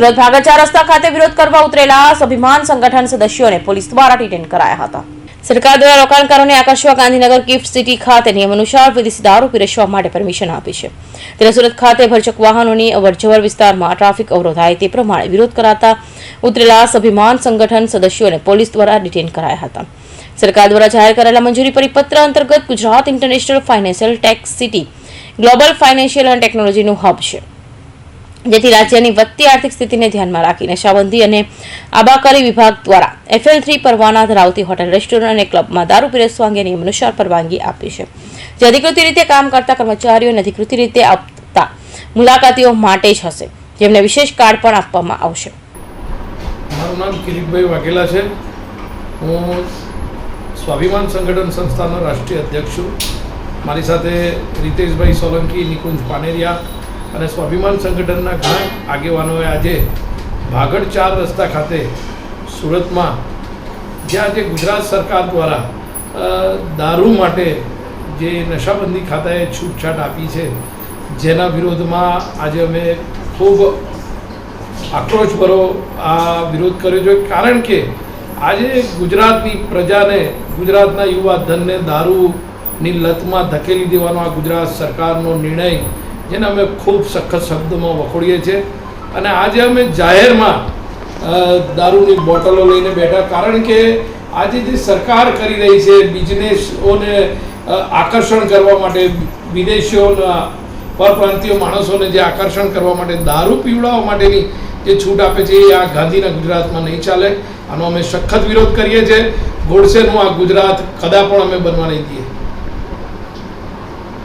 સુરત ભાગળ ચાર રસ્તા ખાતે વિરોધ કરવા ઉતરેલા સ્વાભિમાન સંગઠન સદસ્યોને પોલીસ દ્વારા ડિટેન કરાયા હતા. સરકાર દ્વારા રોકાણકારોને આકર્ષવા ગાંધીનગર ગિફ્ટ સિટી ખાતે નિયમ અનુસાર વિદેશી દારૂ પીરસવા માટે પરમિશન આપી છે. ત્યારે સુરત ખાતે ભરચક વાહનોની અવરજવર વિસ્તારમાં ટ્રાફિક અવરોધાય તે પ્રમાણે વિરોધ કરાતા ઉતરેલા સ્વાભિમાન સંગઠન સદસ્યોને પોલીસ દ્વારા ડિટેન કરાયા હતા. સરકાર દ્વારા જાહેર કરેલા મંજૂરી પરિપત્ર અંતર્ગત Gujarat international financial tech city, global financial અને ટેકનોલોજીનું હબ છે. જેથી રાજ્યની વધતી આર્થિક સ્થિતિને ધ્યાનમાં રાખીને શાબંધી અને આબાકારી વિભાગ દ્વારા એફએલ થ્રી પરવાના ધરાવતી હોટેલ, રેસ્ટોરન્ટ અને ક્લબમાં દારૂ પીરસવા અંગે નિયમ અનુસાર પરવાનગી આપી છે. જે અધિકૃત રીતે કામ કરતા કર્મચારીઓને અધિકૃત રીતે આપતા મુલાકાતીઓ માટે જ હશે. જેમને વિશેષ કાર્ડ પણ આપવામાં આવશે. મારું નામ કિરીટભાઈ વાઘેલા છે. હું સ્વાભિમાન સંગઠન સંસ્થાનો રાષ્ટ્રીય અધ્યક્ષ છું. મારી સાથે રીતેશભાઈ સોલંકી, નિકુંજ પાનેરિયા અને સ્વાભિમાન સંગઠનના ઘણા આગેવાનોએ આજે ભાગળ ચાર રસ્તા ખાતે સુરતમાં જ્યાં જે ગુજરાત સરકાર દ્વારા દારૂ માટે જે નશાબંધી ખાતાએ છૂટછાટ આપી છે, જેના વિરોધમાં આજે અમે ખૂબ આક્રોશભરો આ વિરોધ કર્યો છે. કારણ કે આજે ગુજરાતની પ્રજાને, ગુજરાતના યુવા ધનને દારૂની લતમાં ધકેલી દેવાનો આ ગુજરાત સરકારનો નિર્ણય જેને અમે ખૂબ સખત શબ્દોમાં વખોડીએ છીએ. અને આજે અમે જાહેરમાં દારૂની બોટલો લઈને બેઠા. કારણ કે આજે જે સરકાર કરી રહી છે બિઝનેસોને આકર્ષણ કરવા માટે, વિદેશીઓના, પરપ્રાંતીય માણસોને જે આકર્ષણ કરવા માટે દારૂ પીવડાવવા માટેની જે છૂટ આપે છે, એ આ ગાંધીના ગુજરાતમાં નહીં ચાલે. આનો અમે સખત વિરોધ કરીએ છીએ. ગોડસેનું આ ગુજરાત કદા પણ અમે બનવા નહીં દઈએ.